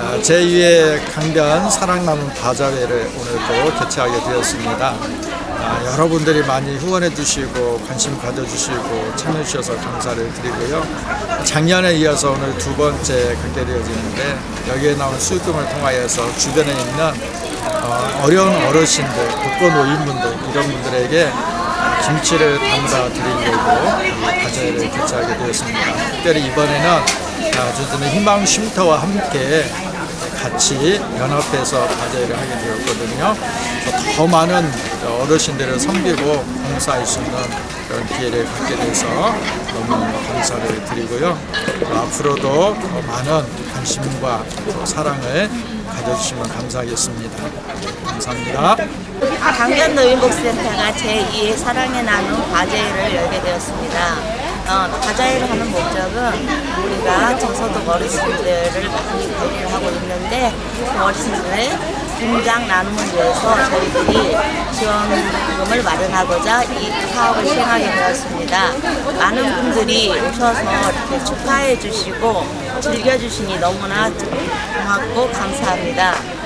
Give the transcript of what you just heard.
아, 제2회 강변 사랑나는 바자회를 오늘도 개최하게 되었습니다. 아, 여러분들이 많이 후원해 주시고 관심 가져 주시고 참여해 주셔서 감사를 드리고요. 작년에 이어서 오늘 두 번째 갖게 되어지는데 여기에 나온 수금을 통하여서 주변에 있는 어, 어려운 어르신들, 독거 노인분들 이런 분들에게 김치를 담가 드리려고 이 과제를 개최하게 되었습니다. 특별히 이번에는 아, 저희들은 희망 쉼터와 함께 같이 연합해서 과제를 하게 되었거든요. 더 많은 어르신들을 섬기고 봉사할 수 있는 그런 기회를 갖게 돼서 너무 감사를 드리고요. 또 앞으로도 더 많은 관심과 또 사랑을 가져주시면 감사하겠습니다. 감사합니다. 강변 노인복지센터가 제2의 사랑의 나눔 과제회를 열게 되었습니다. 어, 과제회를 하는 목적은 우리가 저소득 어르신들을 많이 관리를 하고 있는데 그 어르신들의 분장 나눔을 위해서 저희들이 지원금을 마련하고자 이 사업을 시행하게 되었습니다. 많은 분들이 오셔서 이렇게 축하해 주시고 즐겨 주시니 너무나 고맙고 감사합니다.